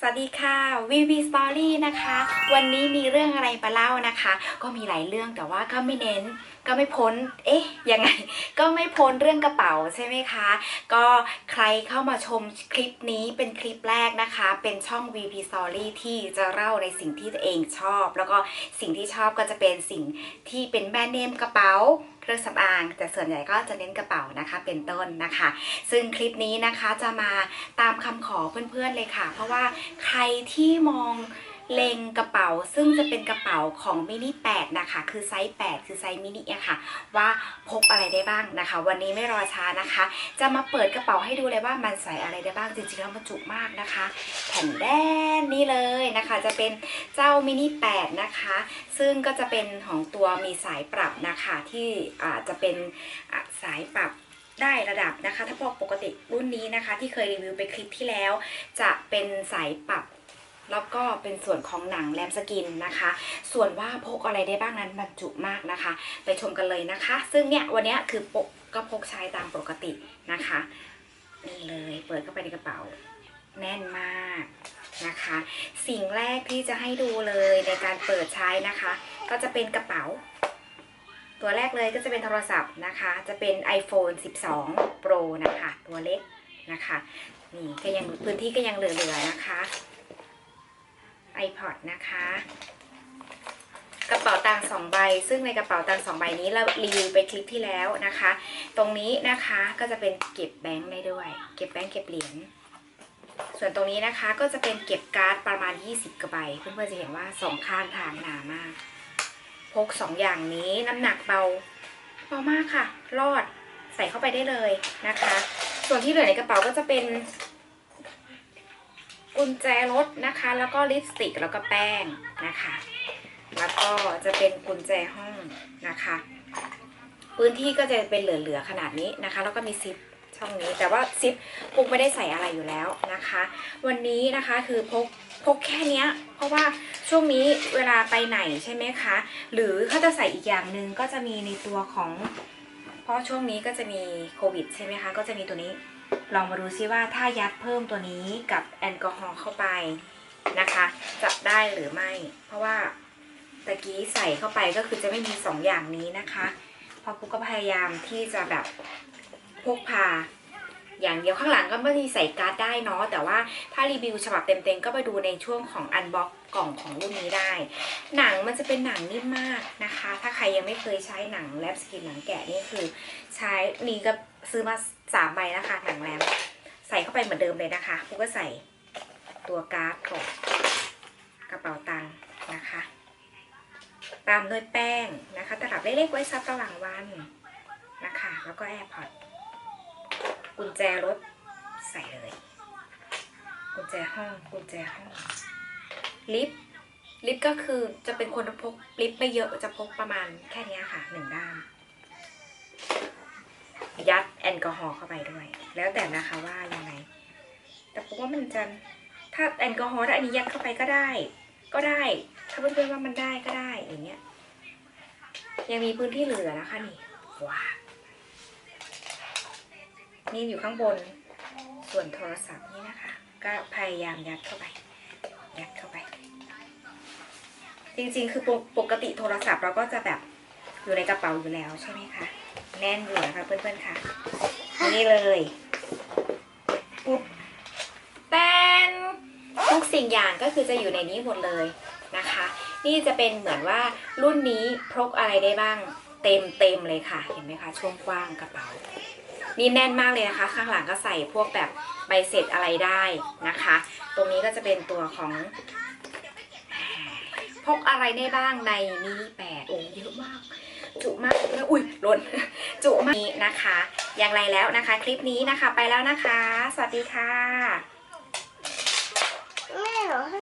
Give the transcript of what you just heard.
สวัสดีค่ะวีวีสตอรี่นะคะ วันนี้มีเรื่องอะไรมาเล่านะคะ ก็มีหลายเรื่องแต่ว่าก็ไม่เน้นก็ไม่พ้น เอ๊ะ ยังไง ก็ไม่พ้นเรื่องกระเป๋าใช่ไหมคะ ก็ใครเข้ามาชมคลิปนี้เป็นคลิปแรกนะคะ เป็นช่อง VP Story ที่จะเล่าในสิ่งที่ตัวเองชอบ แล้วก็สิ่งที่ชอบก็จะเป็นสิ่งที่เป็นแบรนด์เนมกระเป๋า เครื่องสำอาง แต่ส่วนใหญ่ก็จะเน้นกระเป๋านะคะเป็นต้นนะคะ ซึ่งคลิปนี้นะคะจะมาตามคำขอเพื่อนๆเลยค่ะ เพราะว่าใครที่มอง เลงกระเป๋าซึ่งจะเป็นกระเป๋าของมินิ8นะคะ คือไซส์ 8 คือไซส์มินิอะค่ะ ว่าพกอะไรได้บ้างนะคะ วันนี้ไม่รอช้านะคะ จะมาเปิดกระเป๋าให้ดูเลยว่ามันใส่อะไรได้บ้างจริงๆแล้วมันจุมากนะคะ แผ่นแดนนี่เลยนะคะ จะเป็นเจ้ามินิ8นะคะ ซึ่งก็จะเป็นของตัวมีสายปรับนะคะที่อาจจะเป็นสายปรับได้ระดับนะคะ ถ้าพอปกติรุ่นนี้นะคะ ที่เคยรีวิวไปคลิปที่แล้ว จะเป็นสายปรับ แล้วก็เป็นส่วนของหนังแรมสกินนะคะ ส่วนว่าพกอะไรได้บ้างนั้นบรรจุมากนะคะ ไปชมกันเลยนะคะ ซึ่งเนี่ยวันนี้คือปกก็พกใช้ตามปกตินะคะนี่เลยเปิดเข้าไปในกระเป๋าแน่นมากนะคะ สิ่งแรกที่จะให้ดูเลยในการเปิดใช้นะคะ ก็จะเป็นกระเป๋า ตัวแรกเลยก็จะเป็นโทรศัพท์นะคะ จะเป็น iPhone 12 Pro นะคะ ตัวเล็กนะคะนี่ก็ยังพื้นที่ก็ยังเหลือๆนะคะ iPod นะคะ กระเป๋าตังค์สองใบ ซึ่งในกระเป๋าตังค์สองใบนี้เรารีวิวไปคลิปที่แล้วนะคะ ตรงนี้นะคะก็จะเป็นเก็บแบงค์ได้ด้วย เก็บแบงค์เก็บเหรียญส่วนตรงนี้นะคะก็จะเป็นเก็บการ์ดประมาณ 20 กระใบ เพื่อนๆจะเห็นว่าสองข้างทางหนามาก พกสองอย่างนี้น้ำหนักเบาเบามากค่ะ รอดใส่เข้าไปได้เลยนะคะ ส่วนที่เหลือในกระเป๋าก็จะเป็น กุญแจรถนะคะ แล้วก็ลิปสติกแล้วก็แป้งนะคะ แล้วก็จะเป็นกุญแจห้องนะคะ พื้นที่ก็จะเป็นเหลือๆขนาดนี้นะคะ แล้วก็มีซิปช่องนี้แต่ว่าซิปปุกไม่ได้ใส่อะไรอยู่แล้วนะคะ วันนี้นะคะคือพกพกแค่นี้เพราะว่าช่วงนี้เวลาไปไหนใช่ไหมคะ หรือเขาจะใส่อีกอย่างหนึ่งก็จะมีในตัวของ เพราะช่วงนี้ก็จะมีโควิดใช่ไหมคะ ก็จะมีตัวนี้ ลองมาดูซิว่าถ้ายัดเพิ่มตัวนี้กับแอลกอฮอล์เข้าไปนะคะจะได้หรือไม่ เพราะว่าตะกี้ใส่เข้าไปก็คือจะไม่มีสองอย่างนี้นะคะ พอปุ๊กก็พยายามที่จะแบบพกพา อย่างเดียวข้างหลังก็ไม่ได้ใส่การ์ดได้เนาะแต่ว่าถ้ารีวิวฉบับเต็มๆก็ไปดูในช่วงของอันบ็อกกล่องของรุ่นนี้ได้ หนังมันจะเป็นหนังนิ่มมากนะคะ ถ้าใครยังไม่เคยใช้หนังแลบสกินหนังแกะนี่คือใช้นี่ก็ซื้อมาสามใบนะคะหนังแรมใส่เข้าไปเหมือนเดิมเลยนะคะปุ๊กก็ใส่ตัวการ์ดก่อนกระเป๋าตังค์นะคะ ตามด้วยแป้งนะคะตลับเล็กๆไว้ซับระหว่างวันนะคะ แล้วก็แอร์พอร์ต กุญแจรถใส่เลย กุญแจห้อง กุญแจห้อง ลิฟต์ลิฟต์ก็คือจะเป็นคนพกลิฟต์ไม่เยอะจะพกประมาณแค่นี้ค่ะหนึ่งด้าม ยัดแอลกอฮอล์เข้าไปด้วย แล้วแต่นะคะว่ายังไง แต่ผมว่ามันจะถ้าแอลกอฮอล์ถ้าอันนี้ยัดเข้าไปก็ได้ ก็ได้ ถ้าเพื่อนๆว่ามันได้ก็ได้อย่างเงี้ย ยังมีพื้นที่เหลือนะคะนี่ว้าว นี่อยู่ข้างบน ส่วนโทรศัพท์นี่นะคะ ก็พยายามยัดเข้าไป ยัดเข้าไป จริงๆ คือปกปกติโทรศัพท์เราก็จะแบบอยู่ในกระเป๋าอยู่แล้วใช่ไหมคะ แน่นอยู่นะคะเพื่อนๆค่ะ นี่เลยปุ๊บแตนทุกสิ่งอย่างก็คือจะอยู่ในนี้หมดเลยนะคะ นี่จะเป็นเหมือนว่ารุ่นนี้พกอะไรได้บ้างเต็มเต็มเลยค่ะ เห็นไหมคะ ช่วงกว้างกระเป๋า นี่แน่นมากเลยนะคะ ข้างหลังก็ใส่พวกแบบใบเสร็จอะไรได้นะคะ ตรงนี้ก็จะเป็นตัวของพกอะไรได้บ้างในมินิแปดโอ้เยอะมาก จุมากเลยอุ้ยหล่นจุมากนะคะ อย่างไรแล้วนะคะ คลิปนี้นะคะไปแล้วนะคะ สวัสดีค่ะ